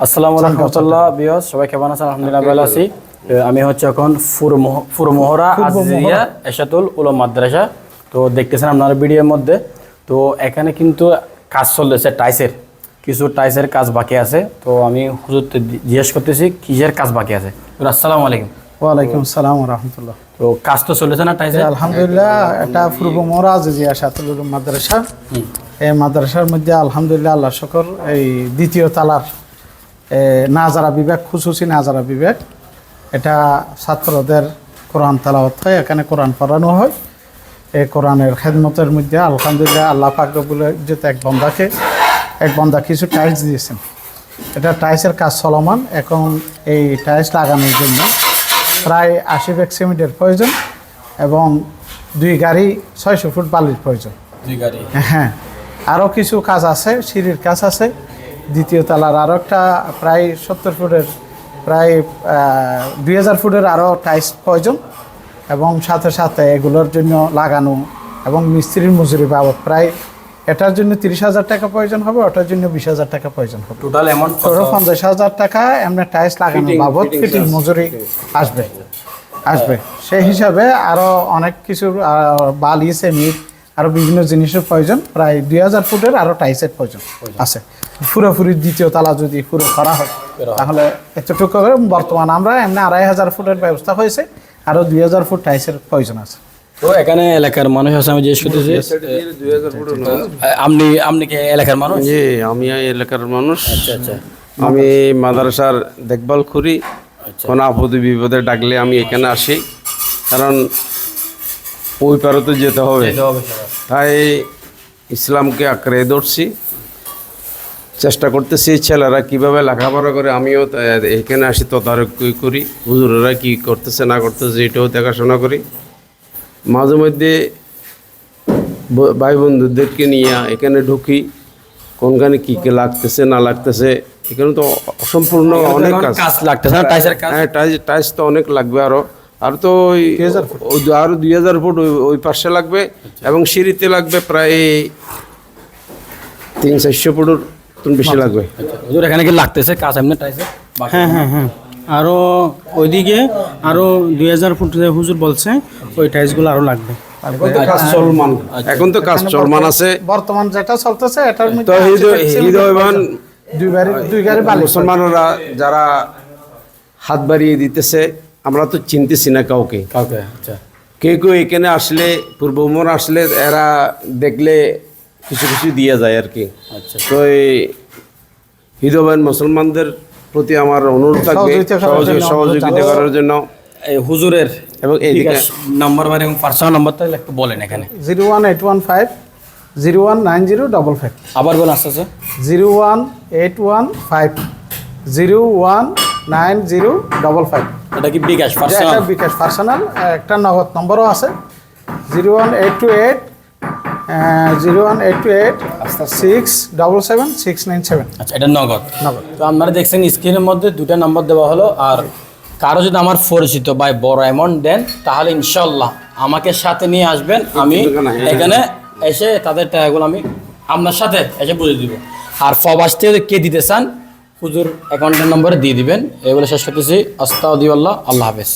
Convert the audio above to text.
আসসালামু আলাইকুম রহমতুল্লাহ বিয়স সবাই কেমন আছেন? আলহামদুলিল্লাহ ভালো আছি। আমি হচ্ছে এখন ফুরমোহ- ফুরমোহরা আজিজিয়া এশাতুল উলম মাদ্রাসা। তো দেখতেছেন আপনার ভিডিওর মধ্যে। তো এখানে কিন্তু কাজ চলতেছে টাইসের। কিছু টাইসের কাজ বাকি আছে। তো আমি হুজুরতে দি- জিজ্ঞেস করতেছি কিসের কাজ বাকি আছে? আসসালামু আলাইকুম। ওয়ালাইকুম সালাম রহমতুল্লাহ। তো কাজ তো চলেছে না টাইসের? আলহামদুলিল্লাহ এটা পূর্ব মহারাজ জিয়া সাতুল উলুম মাদ্রাসা। এই মাদ্রাসার মধ্যে আলহামদুলিল্লাহ আল্লাহ শকর এই দ্বিতীয় তালার নাজারা বিভাগ খুশুসি নাজারা বিভাগ এটা ছাত্রদের কোরআন তালাওয়াত হয় এখানে কোরআন পড়ানো হয়। এই কোরআনের খেদমতের মধ্যে আলহামদুলিল্লাহ আল্লাহ পাক রব্বুল ইজ্জত এক বন্দাকে এক বন্দা কিছু টাইলস দিয়েছেন। এটা টাইলসের কাজ চলমান এখন এই টাইলস লাগানোর জন্য প্রায় আশি ব্যাগ সিমেন্টের প্রয়োজন এবং দুই গাড়ি ছয়শো ফুট বালির প্রয়োজন। দুই গাড়ি। হ্যাঁ আরও কিছু কাজ আছে সিঁড়ির কাজ আছে। দ্বিতীয় তালার আরও একটা প্রায় সত্তর ফুটের প্রায় দুই হাজার ফুটের আরও টাইস প্রয়োজন এবং সাথে সাথে এগুলোর জন্য লাগানো এবং মিস্ত্রির মজুরি বাবদ প্রায় এটার জন্য তিরিশ হাজার টাকা প্রয়োজন হবে ওটার জন্য বিশ হাজার টাকা প্রয়োজন হবে। টোটাল অ্যামাউন্ট ধরো পঞ্চাশ হাজার টাকা এমনি টাইলস লাগানো বাবদ ফিটিং মজুরি আসবে আসবে। সেই হিসাবে আরও অনেক কিছু বালি সেমিট আরও বিভিন্ন জিনিসের প্রয়োজন। প্রায় দুই হাজার ফুটের আরও টাইলসের প্রয়োজন আছে। পুরোপুরি দ্বিতীয় তালা যদি পুরো করা হয় তাহলে এতটুকু করে বর্তমান আমরা এমনি আড়াই হাজার ফুটের ব্যবস্থা হয়েছে আরও দুই হাজার ফুট টাইলসের প্রয়োজন আছে। তো এখানে এলাকার মানুষ আছে আমি জিজ্ঞেস করতেছি আপনি আপনি কি এলাকার মানুষ? জি আমি এই এলাকার মানুষ। আচ্ছা আচ্ছা। আমি মাদ্রাসার দেখভাল করি। কোনো আপদ বিপদে ডাকলে আমি এখানে আসি। কারণ ওই পারে তো যেতে হবে। তাই ইসলামকে আঁকড়ে ধরছি। চেষ্টা করতেছি ছেলেরা কীভাবে লেখাপড়া করে আমিও এখানে আসি তদারকি করি। হুজুরেরা কি করতেছে না করতেছে এটাও দেখাশোনা করি। মাঝে মধ্যে ভাই বন্ধুদেরকে নিয়ে এখানে ঢুকি। কোনখানে কী কী লাগতেছে না লাগতেছে এখানে তো অসম্পূর্ণ অনেক কাজ। লাগতেছে কাজ? হ্যাঁ টাইস তো অনেক লাগবে আরও। আর তো ওই ওই দু- আরও দুই হাজার ফুট ওই- পাশে লাগবে এবং সিঁড়িতে লাগবে প্রায় তিন চারশো ফুটের তুমি বেশি লাগবে। হুজুর এখানে কি লাগতেছে? কাজ এমনি টাইসের বাকি? হ্যাঁ হ্যাঁ হ্যাঁ। আরও ওইদিকে আরও দুই হাজার ফুট হুজুর বলছে ওই টাইলসগুলো আরও লাগবে। এখন তো কাজ চলমান। এখন তো কাজ চলমান আছে। বর্তমান যেটা চলতেছে এটার তো মধ্যে হৃদয়বান দুই গাড়ি দুই গাড়ি মুসলমানরা যারা হাত বাড়িয়ে দিতেছে আমরা তো চিনতেছি না কাউকে। কাউকে আচ্ছা। কেউ কেউ এখানে আসলে পূর্ব উমর আসলে এরা দেখলে কিছু কিছু দিয়ে যায় আর কি। আচ্ছা। তো এই হৃদয়বান মুসলমানদের প্রতি আমার অনুরোধ থাকবে সহযোগিতা করার জন্য, এই হুজুরের এবং এইদিকে নাম্বার বার এবং পার্সোনাল নাম্বার তাহলে একটু বলেন এখানে। Zero one eight one five zero one nine zero double five আবার বলেন আস্তে আস্তে। Zero one eight one five zero one nine zero double five এটা কি বিকাশ পার্সোনাল বিকাশ পার্সোনাল একটা নগদ নম্বরও আছে। Zero one eight two eight zero one eight two eight six double seven six nine seven. আচ্ছা এটা নগদ। নগদ। তো আপনারা দেখছেন স্ক্রিনের মধ্যে দুটা নাম্বার দেওয়া হলো আর কারও যদি আমার পরিচিত বা বড় অ্যামাউন্ট দেন তাহলে ইনশাল্লাহ আমাকে সাথে নিয়ে আসবেন। আমি এখানে এসে তাদের টাকাগুলো আমি আপনার সাথে এসে বুঝে দিব। আর ফবাস থেকে কে দিতে চান হুজুর অ্যাকাউন্টের নম্বরে দিয়ে দিবেন। এগুলো শেষ করতেছি। আস্তাউদ্দিউল্লাহ আল্লাহ হাফেজ।